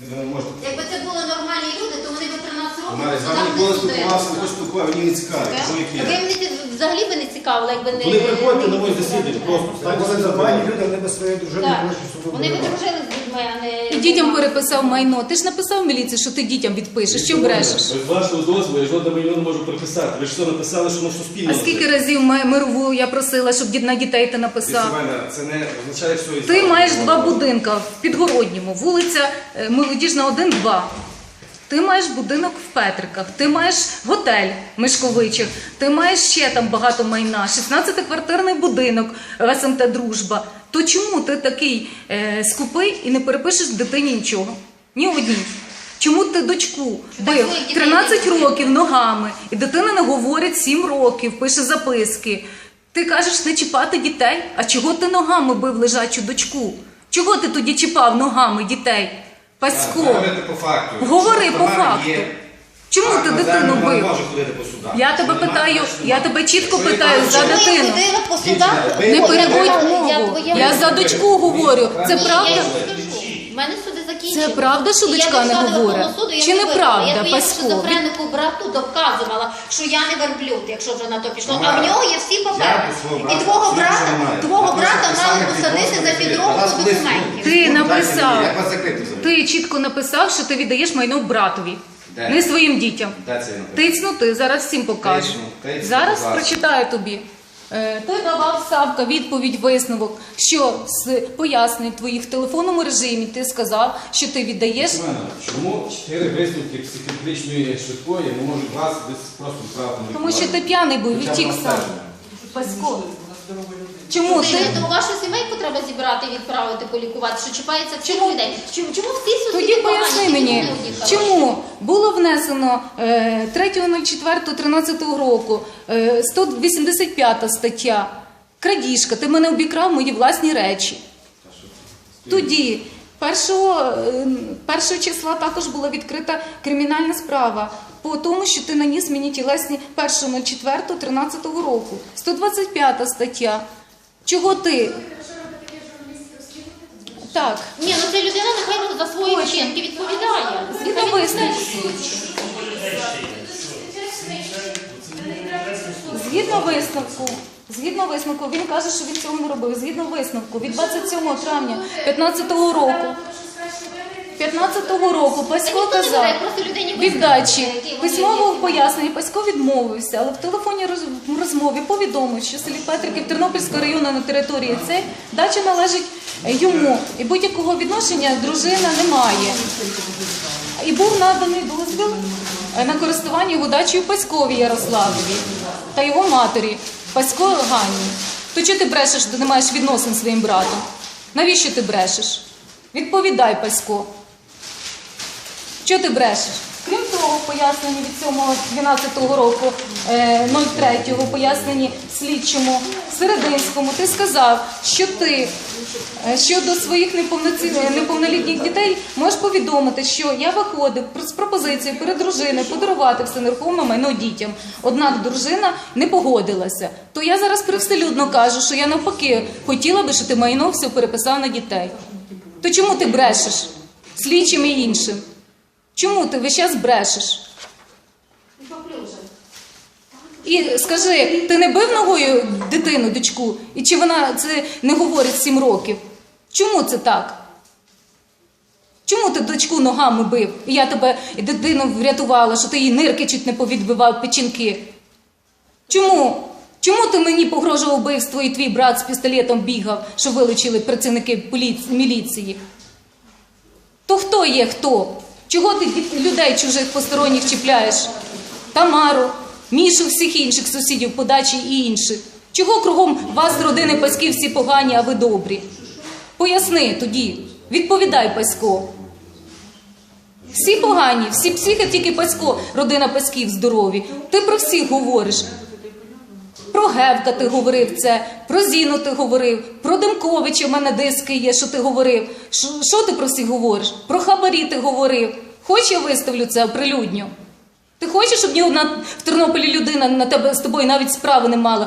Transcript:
Можете. Якби це були нормальні люди, то вони б 13 років Вона з сюди вами не ніколи ходили. спілкувалася, не хочу спілкуватися, мені не цікаво. Ви мені взагалі би не цікавили, якби не... Коли приходите на моє засідання, просто Так, себе нормальні люди, вони без своєї дружини Вони б дружили з а не... І дітям переписав майно. Ти ж написав в міліції, що ти дітям відпишеш. Що брешеш? Без вашого дозволу я жодне майно не можу приписати. Ви ж все написали, що воно суспільне. А скільки разів ми- мирову я просила, щоб дід- на дітей ти написав? Це не означає, що... Ти маєш два будинка в Підгородньому, вулиця е, Молодіжна 1, 2. Ти маєш будинок в Петриках, ти маєш готель Мишковичих, ти маєш ще там багато майна, 16-квартирний будинок в СМТ Дружба. То чому ти такий е, скупий і не перепишеш дитині нічого? Ні одній. Чому ти дочку бив 13 років ногами, і дитина не говорить 7 років, пише записки. Ти кажеш не чіпати дітей? А чого ти ногами бив лежачу дочку? Чого ти тоді чіпав ногами дітей? Пасько, Говорити по факту. Говори по факту. Чому ти дитину бив? може ходити по судах. Я тебе питаю, я тебе чітко питаю за дитину. ходили по судах? Не Я- переводь я мову. твоя Я за дочку говорю. Це Я правда? їй скажу. У мене суди закінчені. Це правда, що І я дочка не дійшла до говорить? Верховного суду, я Чи не неправда, виграла. Я твоєму Пасько? шизофренику брату доказувала, що я не верблюд, якщо вже на то пішло. А в нього є всі папери. я свого І твого брата, твого Я брата мали писав, посадити за підробку вас документів. Ти написав. Як вас закрити взагалі? Ти чітко написав, що ти віддаєш майно братові, Де? не своїм дітям. Де це написав? Тицнути зараз всім покажу. Тицну, тицну, Зараз будь ласка. прочитаю тобі. Е, Ти давав Савка відповідь, висновок, що з пояснень твоїх в телефонному режимі ти сказав, що ти віддаєш. Семена, чому чотири висновки психіатричної швидкої не можуть вас десь просто відправити на Тому що ти п'яний був, Хоча б відтік сам. обстеження. Пасько. Чому ти? Ти, вашу сімейку треба зібрати і відправити полікувати, що чіпається всіх людей. Чому, чому всі сусіди Тоді погані, поясни тільки мені, хороші? чому було внесено е, 3.04.13 року е, 185 стаття крадіжка, ти мене обікрав мої власні речі. Тоді, першого, е, першого числа також була відкрита кримінальна справа по тому, що ти наніс мені тілесні 1.04.13 року. 125 стаття. Чого ти? Так. Ні, ну це людина нехай за свої вчинки відповідає. Згідно висновку. Згідно висновку, згідно висновку, він каже, що він цього не робив. Згідно висновку, від 27 травня 15 року, 15 року Пасько Ніхто не казав веде, просто віддачі висновки, які вони письмового є. пояснення. Пасько відмовився, але в телефонній роз- розмові повідомив, що селі Петриків Тернопільського району на території це дача належить йому, і будь-якого відношення дружина не має. І був наданий дозвіл е, на користування його дачею Паськові Ярославові та його матері Пасько Ганні. То чого ти брешеш, ти не маєш відносин своїм братом? Навіщо ти брешеш? Відповідай, Пасько. Чого ти брешеш? Того, в поясненні від 7.12 року, е, 03-го, поясненні слідчому Серединському, ти сказав, що ти е, щодо своїх неповноці- неповнолітніх дітей можеш повідомити, що я виходив з пропозицією перед дружиною подарувати все нерухоме майно дітям. Однак дружина не погодилася. То я зараз привселюдно кажу, що я навпаки хотіла би, щоб ти майно все переписав на дітей. То чому ти брешеш слідчим і іншим? Чому ти весь час брешеш? І скажи, ти не бив ногою дитину, дочку? І чи вона це не говорить сім років? Чому це так? Чому ти дочку ногами бив? І я тебе і дитину врятувала, що ти її нирки чуть не повідбивав печінки. Чому? Чому ти мені погрожував вбивство і твій брат з пістолетом бігав, що вилучили працівники міліції? То хто є хто? Чого ти людей чужих посторонніх чіпляєш? Тамару, Мішу, всіх інших сусідів по дачі і інших. Чого кругом вас, родини Паськів, всі погані, а ви добрі? Поясни тоді, відповідай Пасько. Всі погані, всі психи, тільки Пасько, родина Паськів здорові. Ти про всіх говориш. Про Гевка ти говорив це, про Зіну ти говорив, про Демковича в мене диски є, що ти говорив. Що ти про всіх говориш? Про хабарі ти говорив. Хоч я виставлю це оприлюдню? Ти хочеш, щоб ні одна в Тернополі людина на тебе з тобою навіть справи не мала,